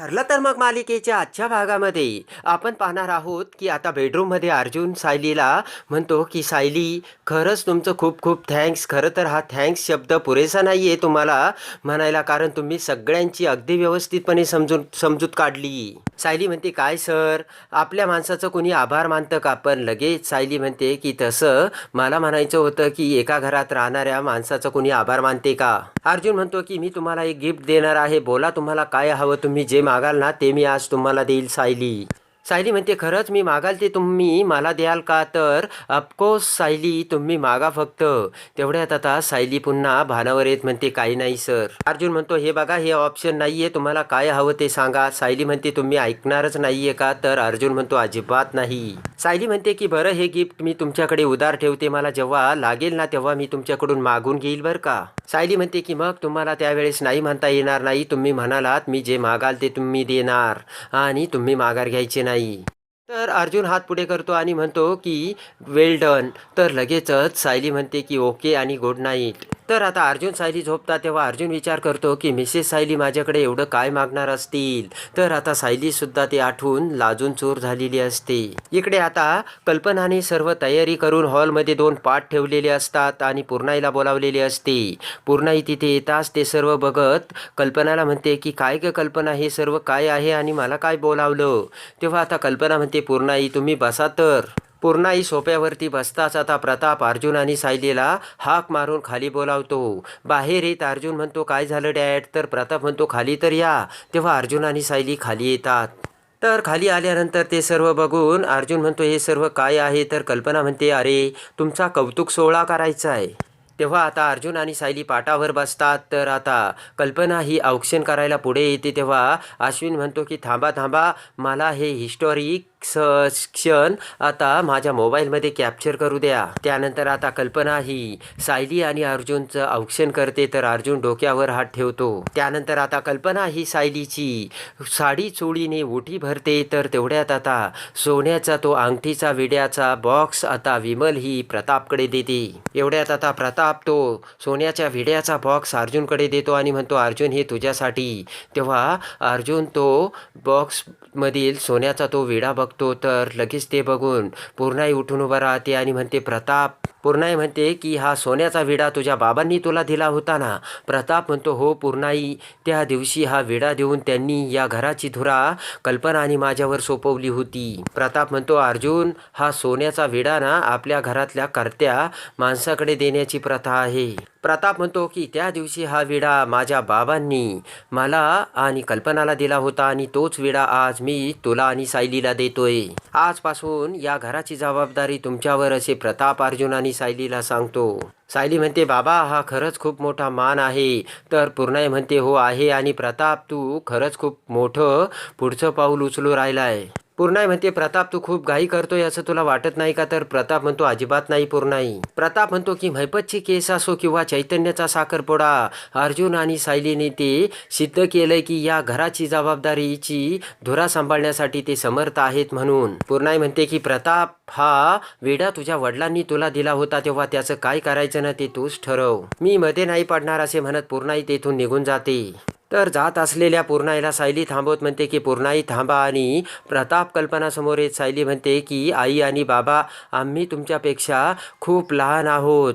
ठरलं तर मग मालिकेच्या आजच्या भागामध्ये. आपण पाहणार आहोत की आता बेडरूममध्ये अर्जुन सायलीला म्हणतो की सायली खरंच तुमचं खूप खूप थँक्स खरं तर हा थँक्स शब्द पुरेसा नाही आहे तुम्हाला म्हणायला कारण तुम्ही सगळ्यांची अगदी व्यवस्थितपणे समजून समजूत काढली. सायली म्हणते काय सर? आपल्या माणसाचं कोणी आभार मानतं का? पण लगेच सायली म्हणते की तसं मला म्हणायचं होतं की एका घरात राहणाऱ्या माणसाचं कोणी आभार मानते का? अर्जुन म्हणतो की मी तुम्हाला एक गिफ्ट देणार आहे. बोला तुम्हाला काय हवं तुम्ही जे मागाल ना ते मी आज तुम्हाला देईल सायली. सायली म्हणते खरंच मी मागाल ते तुम्ही मला द्याल का तर? अफकोर्स सायली तुम्ही मागा फक्त. तेवढ्यात आता सायली पुन्हा भानावर येत म्हणते काही नाही सर. अर्जुन म्हणतो हे बघा हे ऑप्शन नाहीये तुम्हाला काय हवं ते सांगा. सायली म्हणते तुम्ही ऐकणारच नाहीये का? तर अर्जुन म्हणतो अजिबात नाही. सायली म्हणते की बरं हे गिफ्ट मी तुमच्याकडे उदार ठेवते मला जेव्हा लागेल ना तेव्हा मी तुमच्याकडून मागून घेईल बरं का. सायली म्हणते की मग तुम्हाला त्यावेळेस नाही म्हणता येणार नाही तुम्ही म्हणालात मी जे मागाल ते तुम्ही देणार आणि तुम्ही माघार घ्यायचे नाही नाही. तर अर्जुन हात पुढे करतो आणि म्हणतो की वेल डन. तर लगेचच सायली म्हणते की ओके आणि गुड नाईट. तर आता अर्जुन सायली झोपता तेव्हा अर्जुन विचार करतो की मिसेस सायली माझ्याकडे एवढं काय मागणार असतील? तर आता सायली सुद्धा ते आठवून लाजून चोर झालेली असते. इकडे आता कल्पनाने सर्व तयारी करून हॉलमध्ये दोन पाठ ठेवलेले असतात आणि पूर्णाईला बोलावलेले असते. पूर्णाई तिथे येताच ते सर्व बघत कल्पनाला म्हणते की काय ग कल्पना हे सर्व काय आहे आणि मला काय बोलावलं? तेव्हा आता कल्पना म्हणते पूर्णाई तुम्ही बसा तर. पूर्णाई सोप्यावरती बसताच आता प्रताप अर्जुन आणि सायलीला हाक मारून खाली बोलावतो. बाहेर येत अर्जुन म्हणतो काय झालं डॅड? तर प्रताप म्हणतो खाली तर या. तेव्हा अर्जुन आणि सायली खाली येतात. तर खाली आल्यानंतर ते सर्व बघून अर्जुन म्हणतो हे सर्व काय आहे? तर कल्पना म्हणते अरे तुमचा कौतुक सोहळा करायचा आहे तेव्हा आता अर्जुन आणि सायली पाटावर बसतात. तर आता कल्पना ही औक्षण करायला पुढे येते. तेव्हा अश्विन म्हणतो की थांबा थांबा. मला हे हिस्टॉरिक क्षण आता माझ्या मोबाईलमध्ये कॅप्चर करू द्या. त्यानंतर आता कल्पना ही सायली आणि अर्जुनचं औक्षण करते तर अर्जुन डोक्यावर हात ठेवतो. त्यानंतर आता कल्पना ही सायलीची. साडी चोळीने ओटी भरते तर तेवढ्यात आता सोन्याचा तो अंगठीचा विड्याचा बॉक्स आता विमल ही प्रतापकडे देते. एवढ्यात आता प्रताप तो सोन्याच्या विड्याचा बॉक्स अर्जुनकडे देतो आणि म्हणतो अर्जुन हे तुझ्यासाठी. तेव्हा अर्जुन तो बॉक्समधील सोन्याचा तो विडा बघतो तर लगेच ते बघून पूर्णाई उठून उभं राहते आणि म्हणते प्रताप पूर्णाई म्हणते की हा सोन्याचा विडा तुझ्या बाबांनी तुला दिला होता ना? प्रताप म्हणतो हो पूर्णाई त्या दिवशी हा विडा देऊन त्यांनी या घराची धुरा कल्पना आणि माझ्यावर सोपवली होती. प्रताप म्हणतो अर्जुन हा सोन्याचा विडा ना आपल्या घरातल्या करत्या माणसाकडे देण्याची प्रथा आहे. प्रताप म्हणतो की त्या दिवशी हा विडा माझ्या बाबांनी मला आणि कल्पनाला दिला होता आणि तोच विडा आज मी तुला आणि सायलीला देतोय. आजपासून या घराची जबाबदारी तुमच्यावर असे प्रताप अर्जुन आणि सायलीला सांगतो. सायली म्हणते बाबा हा खरंच खूप मोठा मान आहे. तर पूर्णाई म्हणते हो आहे. आणि प्रताप तू खरंच खूप मोठं पुढचं पाऊल उचलू राहिलाय. पूर्णाई म्हणते प्रताप तू खूप घाई करतोय असं तुला वाटत नाही का? तर प्रताप म्हणतो अजिबात नाही पूर्णाई. प्रताप म्हणतो की मैपतची केस असो किंवा चैतन्याचा साखरपोडा अर्जुन आणि सायलीने ते सिद्ध केलंय की या घराची जबाबदारीची धुरा सांभाळण्यासाठी ते समर्थ आहेत म्हणून. पूर्णाई म्हणते की प्रताप हा वेडा तुझ्या वडिलांनी तुला दिला होता तेव्हा त्याचं काय करायचं ना ते तूच ठरव. मी मध्ये नाही पडणार असे म्हणत पूर्णाई तेथून निघून जाते. तर जात असलेल्या पूर्णाईला सायली थांबवत म्हणते की पूर्णाई थांबा आणि प्रताप कल्पनासमोर येत. सायली म्हणते की आई आणि बाबा आम्ही तुमच्यापेक्षा खूप लहान आहोत.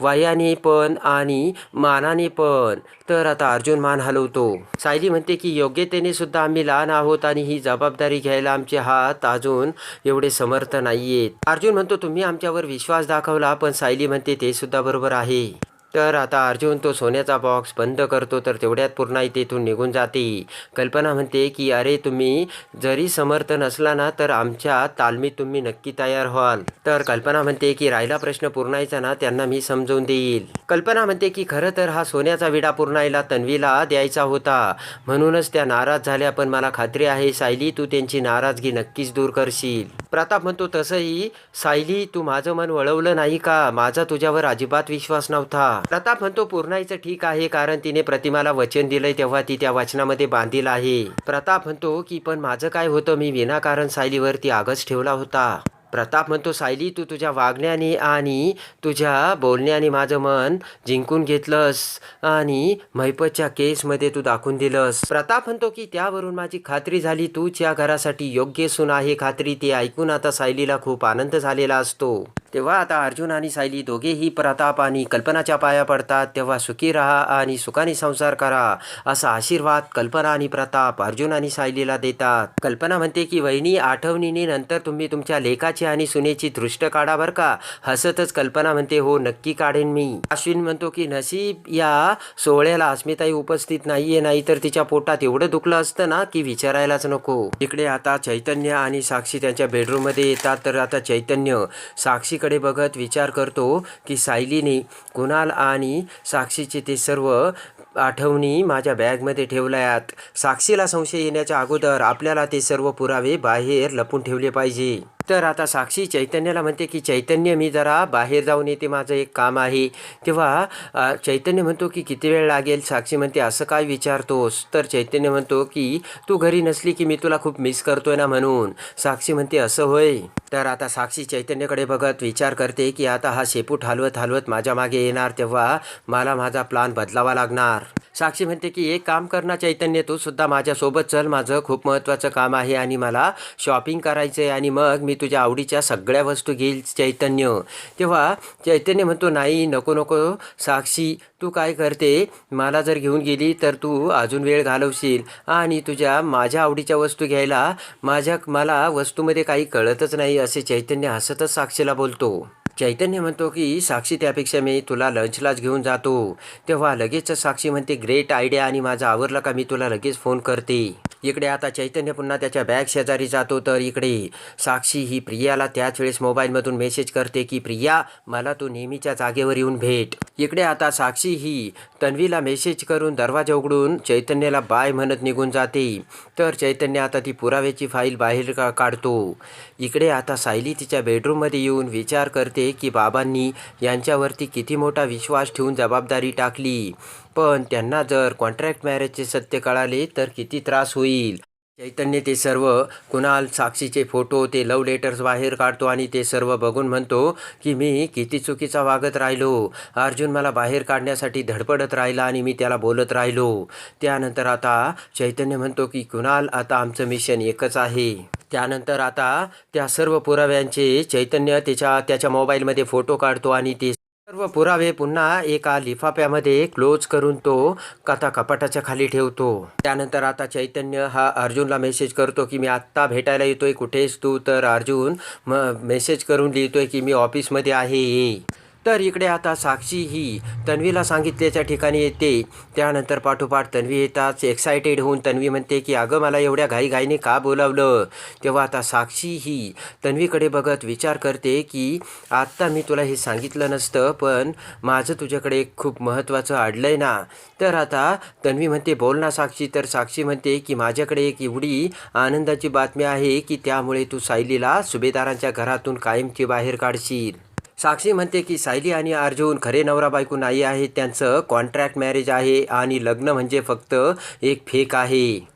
वयाने पण आणि मानाने पण. तर आता अर्जुन मान हलवतो. सायली म्हणते की योग्यतेने सुद्धा आम्ही लहान आहोत आणि ही जबाबदारी घ्यायला आमचे हात अजून एवढे समर्थ नाहीयेत. अर्जुन म्हणतो तुम्ही आमच्यावर विश्वास दाखवला पण सायली म्हणते ते सुद्धा बरोबर आहे. तर आता अर्जुन तो सोन्याचा बॉक्स बंद करतो तर तेवढ्यात पूर्णाई तेथून निघून जाते. कल्पना म्हणते की अरे तुम्ही जरी समर्थ नसला ना तर आमच्या तालमीत तुम्ही नक्की तयार व्हाल. तर कल्पना म्हणते की राहिला प्रश्न पूर्णाईचा ना त्यांना मी समजवून देईल. कल्पना म्हणते की खरं तर हा सोन्याचा विडा पूर्णाईला तन्वीला द्यायचा होता. म्हणूनच त्या नाराज झाल्या पण मला खात्री आहे सायली तू त्यांची नाराजगी नक्कीच दूर करशील. प्रताप म्हणतो तसंही सायली तू माझं मन वळवलं नाही का? माझा तुझ्यावर अजिबात विश्वास नव्हता. प्रताप म्हणतो पूर्णाईचं ठीक आहे कारण तिने प्रतिमाला वचन दिलंय तेव्हा ती त्या वचनामध्ये बांधील आहे. प्रताप म्हणतो की पण माझं काय होतं? मी विनाकारण सायलीवरती आगच ठेवला होता. प्रताप म्हणतो सायली तू तुझ्या वागण्याने आणि तुझ्या बोलण्याने माझं मन जिंकून घेतलंस आणि महिपतच्या केसमध्ये तू दाखवून दिलंस. प्रताप म्हणतो की त्यावरून माझी खात्री झाली. तूच या घरासाठी योग्य सून आहे. खात्री ते ऐकून आता सायलीला खूप आनंद झालेला असतो. तेव्हा आता अर्जुन आणि सायली दोघेही प्रताप आणि कल्पनाच्या पाया पडतात. तेव्हा सुखी राहा आणि सुखाने संसार करा असा आशीर्वाद कल्पना आणि प्रताप अर्जुन आणि सायलीला देतात. कल्पना म्हणते की वहिनी आठवणीने नंतर तुम्ही तुमच्या लेखाची आणि सुनेची दृष्ट काढा बरं का? हसतच कल्पना म्हणते हो नक्की काढेन मी. अश्विन म्हणतो की नशीब या सोहळ्याला अस्मिताई उपस्थित नाहीये नाही तर तिच्या पोटात एवढं दुखलं असतं ना की विचारायलाच नको. इकडे आता चैतन्य आणि साक्षी त्यांच्या बेडरूममध्ये येतात. तर आता चैतन्य साक्षी साक्षीकडे बघत विचार करतो की सायलीने कुणाल आणि साक्षीचे ते सर्व आठवणी माझ्या बॅगमध्ये ठेवल्यात. साक्षीला संशय येण्याच्या अगोदर आपल्याला ते सर्व पुरावे बाहेर लपून ठेवले पाहिजे. तर आता साक्षी चैतन्याला म्हणते की चैतन्य मी जरा बाहेर जाऊन येते माझं एक काम आहे. तेव्हा चैतन्य म्हणतो की किती वेळ लागेल? साक्षी म्हणते असं काय विचारतोस? तर चैतन्य म्हणतो की तू घरी नसली की मी तुला खूप मिस करतोय ना म्हणून. साक्षी म्हणते असं होय. तर आता साक्षी चैतन्यकडे बघत विचार करते की आता हा शेपूट हलवत हलवत माझ्या मागे येणार तेव्हा मला माझा प्लान बदलावा लागणार. साक्षी म्हणते की एक काम कर चैतन्य तू सुद्धा माझ्यासोबत चल माझं खूप महत्त्वाचं काम आहे आणि मला शॉपिंग करायचं आहे आणि मग मी तुझ्या आवडीच्या सगळ्या वस्तू घेईल चैतन्य. तेव्हा चैतन्य म्हणतो नाही नको नको साक्षी तू काय करते? मला जर घेऊन गेली तर तू अजून वेळ घालवशील. आणि तुझ्या माझ्या आवडीच्या वस्तू घ्यायला माझ्या मला वस्तूमध्ये काही कळतच नाही असे चैतन्य हसतच साक्षीला बोलतो. चैतन्य म्हणतो की साक्षी त्यापेक्षा मी तुला लंचलाच घेऊन जातो. तेव्हा लगेच साक्षी म्हणते ग्रेट आयडिया आणि माझा आवरला का मी तुला लगेच फोन करते. इकडे आता चैतन्य पुन्हा त्याच्या बॅग शेजारी जातो तर इकडे साक्षी ही प्रियाला त्याच वेळेस मोबाईलमधून मेसेज करते की प्रिया मला तू नेहमीच्या जागेवर येऊन भेट. इकडे आता साक्षी ही तन्वीला मेसेज करून दरवाजा उघडून चैतन्याला बाय म्हणत निघून जाते. तर चैतन्य आता ती पुराव्याची फाईल बाहेर का काढतो. इकडे आता सायली तिच्या बेडरूममध्ये येऊन विचार करते की बाबांनी यांच्यावरती किती मोठा विश्वास ठेवून जबाबदारी टाकली. पण त्यांना जर कॉन्ट्रॅक्ट मॅरेजचे सत्य कळाले तर किती त्रास होईल. चैतन्य ते सर्व कुणाल साक्षीचे फोटो ते लव्ह लेटर्स बाहेर काढतो आणि ते सर्व बघून म्हणतो की मी किती चुकीचा वागत राहिलो. अर्जुन मला बाहेर काढण्यासाठी धडपडत राहिला आणि मी त्याला बोलत राहिलो. त्यानंतर आता चैतन्य म्हणतो की कुणाल आता आमचं मिशन एकच आहे. त्यानंतर आता त्या सर्व पुराव्यांचे चैतन्य त्याच्या त्याच्या मोबाईलमध्ये फोटो काढतो आणि ते सर्व पुरावे पुन्हा एका लिफाफ्यामध्ये क्लोज करून तो कथा कपाटाच्या खाली ठेवतो. त्यानंतर आता चैतन्य हा अर्जुनला मेसेज करतो की मी आत्ता भेटायला येतोय. कुठेस तू? तर अर्जुन म मेसेज करून लिहितोय की मी ऑफिसमध्ये आहे. ये तर इकडे आता साक्षी ही तन्वीला सांगितल्याच्या ठिकाणी येते. त्यानंतर पाठोपाठ तन्वी येताच एक्सायटेड होऊन तन्वी म्हणते की अगं मला एवढ्या घाईघाईने का बोलावलं? तेव्हा आता साक्षी ही तन्वीकडे बघत विचार करते की आत्ता मी तुला हे सांगितलं नसतं पण माझं तुझ्याकडे खूप महत्त्वाचं अडलं आहे ना. तर आता तन्वी म्हणते बोल ना साक्षी. तर साक्षी म्हणते की माझ्याकडे एक एवढी आनंदाची बातमी आहे की त्यामुळे तू सायलीला सुभेदारांच्या घरातून कायमची बाहेर काढशील. साक्षी म्हणते की सायली आणि अर्जुन खरे नवरा बायको नाही आहे त्यांचं कॉन्ट्रॅक्ट मॅरेज आहे आणि लग्न म्हणजे फक्त एक फेक आहे.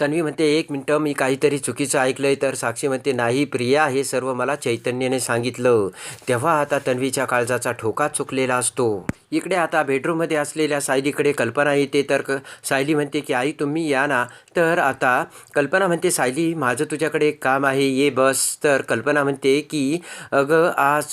तन्वी म्हणते एक मिनटं मी काहीतरी चुकीचं ऐकलंय. तर साक्षी म्हणते नाही प्रिया हे सर्व मला चैतन्याने सांगितलं. तेव्हा आता तन्वीच्या काळजाचा ठोका चुकलेला असतो. इकडे आता बेडरूममध्ये असलेल्या सायलीकडे कल्पना येते. तर क सायली म्हणते की आई तुम्ही या ना. तर आता कल्पना म्हणते सायली माझं तुझ्याकडे एक काम आहे. ये बस. तर कल्पना म्हणते की अगं आज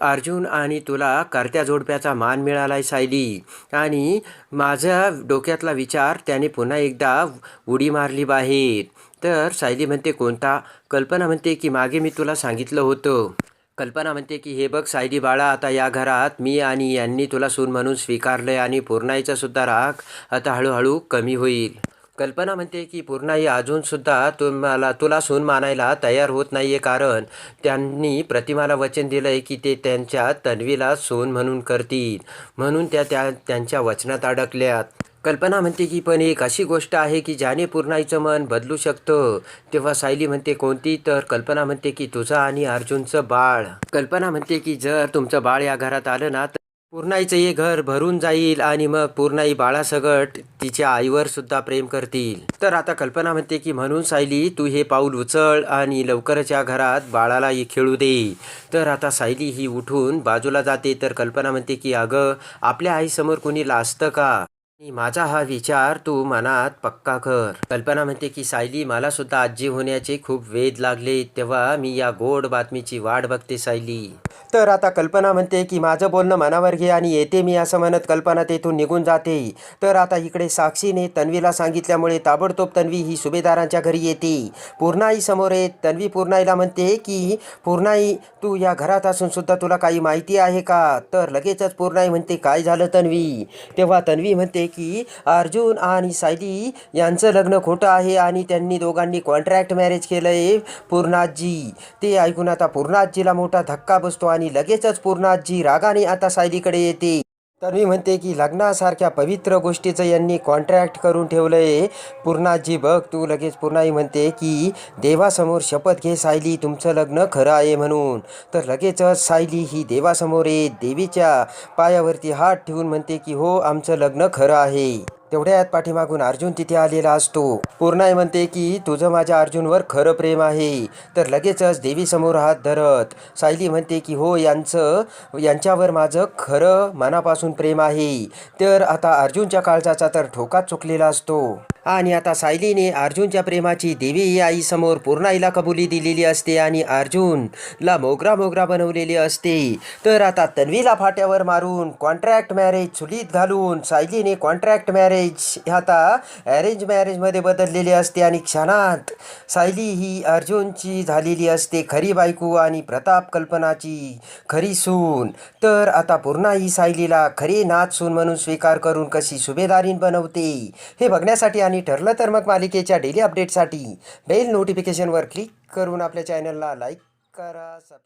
अर्जुन आणि तुला करत्या जोडप्याचा मान मिळाला आहे सायली. आणि माझ्या डोक्यातला विचार त्याने पुन्हा एकदा उडी मारली बाहेर. तर सायली म्हणते कोणता? कल्पना म्हणते की मागे मी तुला सांगितलं होतं. कल्पना म्हणते की हे बघ सायली बाळा आता या घरात मी आणि यांनी तुला सून म्हणून स्वीकारलं आणि पूर्णाईचा सुद्धा राग आता हळूहळू कमी होईल. कल्पना म्हणते की पूर्णाई अजूनसुद्धा तुम्हाला तुला सून मानायला तयार होत नाही आहे कारण त्यांनी प्रतिमाला वचन दिलं आहे की ते त्यांच्या तन्वीला सून म्हणून करतील. म्हणून त्या त्या त्यांच्या वचनात अडकल्यात. कल्पना म्हणते की पण एक अशी गोष्ट आहे की ज्याने पूर्णाईचं मन बदलू शकतं. तेव्हा सायली म्हणते कोणती? तर कल्पना म्हणते की तुझं आणि अर्जुनचं बाळ. कल्पना म्हणते की जर तुमचं बाळ या घरात आलं ना तर पूर्णाईचं हे घर भरून जाईल आणि मग पूर्णाई बाळासगट तिच्या आईवर सुद्धा प्रेम करतील. तर आता कल्पना म्हणते की म्हणून सायली तू हे पाऊल उचल आणि लवकरच या घरात बाळाला खेळू दे. तर आता सायली ही उठून बाजूला जाते. तर कल्पना म्हणते की अगं आपल्या आईसमोर कुणी लाजतं का? माझा हा विचार तू मनात पक्का कर. कल्पना म्हणते की सायली मला सुद्धा आजी होण्याचे खूप वेध लागले. तेव्हा मी या गोड बातमीची वाट बघते सायली. तर आता कल्पना म्हणते की माझं बोलणं मनावर घे आणि येते मी असं म्हणत कल्पना तेथून निघून जाते. तर आता इकडे साक्षीने तन्वीला सांगितल्यामुळे ताबडतोब तन्वी ही सुभेदारांच्या घरी येते. पूर्णाई समोर येत तन्वी पूर्णाईला म्हणते की पूर्णाई तू या घरात असून सुद्धा तुला काही माहिती आहे का? तर लगेचच पूर्णाई म्हणते काय झालं तन्वी? तेव्हा तन्वी म्हणते की अर्जुन आणि सायली यांचं लग्न खोटं आहे आणि त्यांनी दोघांनी कॉन्ट्रॅक्ट मॅरेज केलं आहे पूर्णाजी. ते ऐकून आता पूर्णाजीला मोठा धक्का बसतो आणि आणि लगेचच पूर्णाजी रागाने आता सायलीकडे येते. तन्वी म्हणते की लग्नासारख्या पवित्र गोष्टीचं यांनी कॉन्ट्रॅक्ट करून ठेवलंय. पूर्णाजी बघ तू लगेच पूर्णाई म्हणते की देवासमोर शपथ घे सायली तुमचं लग्न खरं आहे म्हणून. तर लगेचच सायली ही देवासमोर येत देवीच्या पायावरती हात ठेवून म्हणते की हो आमचं लग्न खरं आहे. तेवढ्यात पाठीमागून अर्जुन तिथे आलेला असतो. पूर्णाई म्हणते की तुझं माझ्या अर्जुनवर खरं प्रेम आहे. तर लगेचच देवीसमोर हात धरत सायली म्हणते की हो यांचं यांच्यावर माझं खरं मनापासून प्रेम आहे. तर आता अर्जुनच्या काळजाचा तर ठोकाच चुकलेला असतो. आणि आता सायलीने अर्जुनच्या प्रेमाची देवी आईसमोर पूर्णाईला कबुली दिलेली असते आणि अर्जुनला मोगरा मोगरा बनवलेली असते. तर आता तन्वीला फाट्यावर मारून कॉन्ट्रॅक्ट मॅरेज चुलीत घालून सायलीने कॉन्ट्रॅक्ट मॅरेज आता अरेंज मॅरेजमध्ये बदललेली असते आणि क्षणात सायली ही अर्जुनची झालेली असते खरी बायको आणि प्रताप कल्पनाची खरी सून. तर आता पूर्णा ही सायलीला खरी नाच सून म्हणून स्वीकार करून कशी सुभेदारीन बनवते हे बघण्यासाठी आणि ठरलं तर मग मालिकेच्या डेली अपडेटसाठी बेल नोटिफिकेशनवर क्लिक करून आपल्या चॅनलला लाईक करा सब